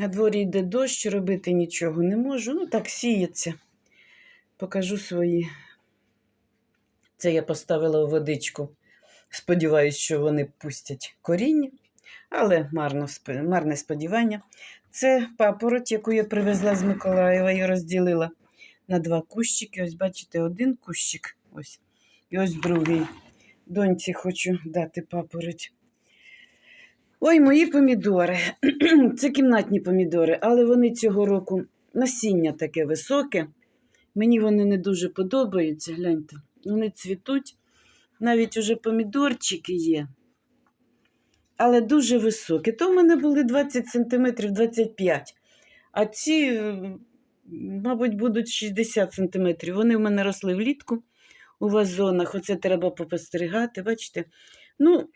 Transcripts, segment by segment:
На дворі йде дощ, робити нічого не можу. Ну, так сіється. Покажу свої. Це я поставила у водичку. Сподіваюсь, що вони пустять коріння, але марно, марне сподівання. Це папороть, яку я привезла з Миколаєва і розділила на два кущики. Ось, бачите, один кущик. Ось. І ось другий. Доньці хочу дати папороть. Ой, мої помідори. Це кімнатні помідори, але вони цього року насіння таке високе. Мені вони не дуже подобаються. Гляньте, вони цвітуть. Навіть уже помідорчики є. Але дуже високі. То в мене були 20 см 25 А ці, е, мабуть, будуть 60 см. Вони в мене росли влітку у вазонах. Оце треба попостерігати. Бачите? Ну,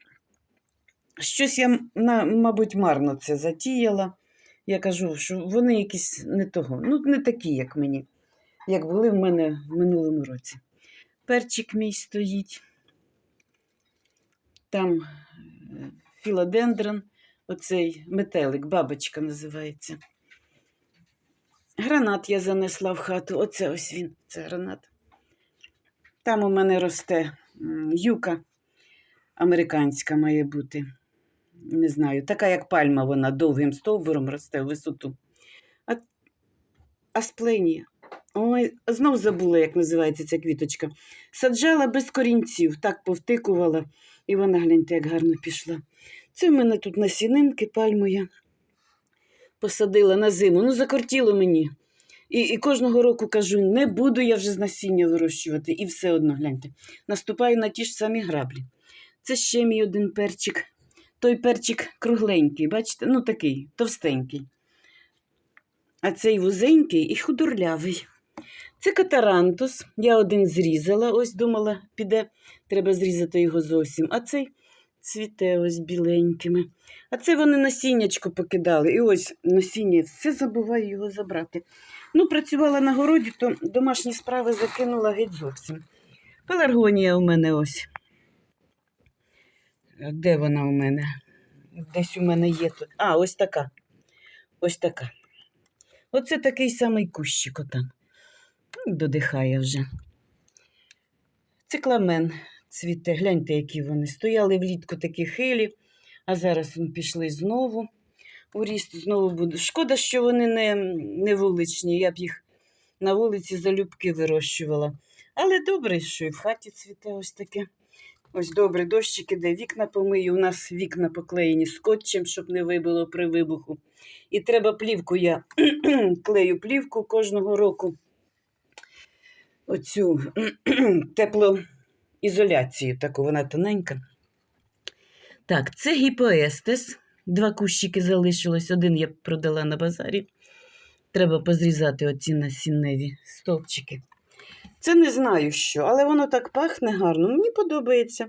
щось я, мабуть, марно це затіяла. Я кажу, що вони якісь не того. Ну, не такі, як мені, як були в мене в минулому році. Перчик мій стоїть. Там е, філодендрон, оцей метелик, бабочка називається. Гранат я занесла в хату. Оце ось він, це гранат. Там у мене росте юка американська має бути. Не знаю, така як пальма, вона довгим стовбуром росте в висоту. А, аспленія. Ой, знов забула, як називається ця квіточка. Саджала без корінців, так повтикувала, і вона, гляньте, як гарно пішла. Це в мене тут насінинки, пальму я посадила на зиму. Ну, закортіло мені. І, і кожного року кажу, не буду я вже з насіння вирощувати. І все одно, гляньте, наступаю на ті ж самі граблі. Це ще мій один перчик. Той перчик кругленький, бачите? Ну такий, товстенький. А цей вузенький і худорлявий. Це катарантус. Я один зрізала, ось думала, піде, треба зрізати його зовсім. А цей цвіте ось біленькими. А це вони насіннячко покидали. І ось насіння, все забуваю його забрати. Ну, працювала на городі, то домашні справи закинула геть зовсім. Пеларгонія у мене ось. Де вона у мене? Десь у мене є тут. А, ось така. Ось така. Оце такий самий кущик отам. Ну, Додихає вже. Цикламен цвіте. Гляньте, які вони. Стояли влітку такі хилі, а зараз пішли знову. У ріст знову буду. Шкода, що вони не, не вуличні. Я б їх на вулиці залюбки вирощувала. Але добре, що і в хаті цвіте ось таке. Ось добре, дощик іде, вікна помию. У нас вікна поклеєні скотчем, щоб не вибило при вибуху. І треба плівку. Я клею плівку кожного року. Оцю теплоізоляцію, таку вона тоненька. Так, це гіпоестес. Два кущики залишилось. Один я продала на базарі. Треба позрізати оці насінневі стовпчики. Це не знаю що, але воно так пахне гарно. Мені подобається.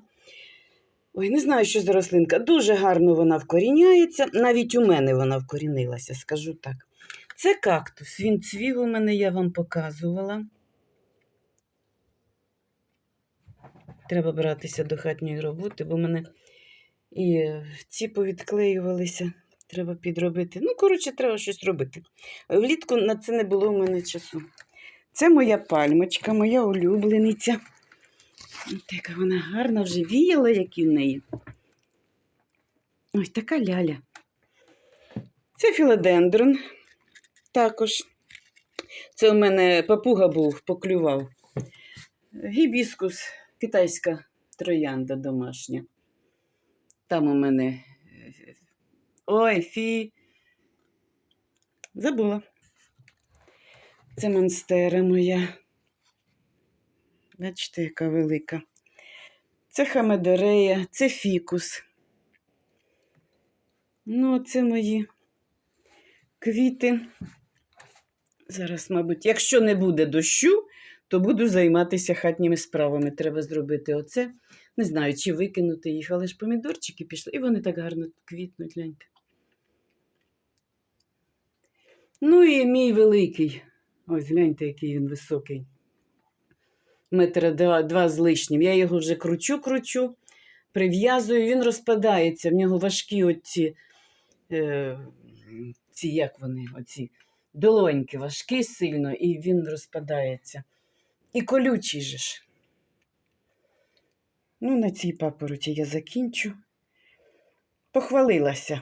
Ой, не знаю, що за рослинка. Дуже гарно вона вкоріняється. Навіть у мене вона вкорінилася, скажу так. Це кактус. Він цвів у мене, я вам показувала. Треба братися до хатньої роботи, бо в мене і ці повідклеювалися. Треба підробити. Ну, коротше, треба щось робити. Влітку на це не було в мене часу. Це моя пальмочка, моя улюблениця. От яка вона гарна вже віяла, які в неї. Ось така ляля. Це філодендрон. Також. Це у мене папуга був, поклював. Гібіскус, китайська троянда домашня. Там у мене. е, Ой, фі. Забула. Це монстера моя. Бачите, яка велика. Це хамедорея, це фікус. Ну, це мої квіти. Зараз, мабуть, якщо не буде дощу, то буду займатися хатніми справами. Треба зробити оце. Не знаю, чи викинути їх, але ж помідорчики пішли, і вони так гарно квітнуть, гляньте. Ну і мій великий. Ось гляньте, який він високий. Метра два, два з лишнім. Я його вже кручу, кручу, прив'язую, він розпадається. В нього важкі оці е, ці, як вони, оці долоньки важкі сильно, і він розпадається. І колючий же ж. Ну, на цій папороті я закінчу. Похвалилася.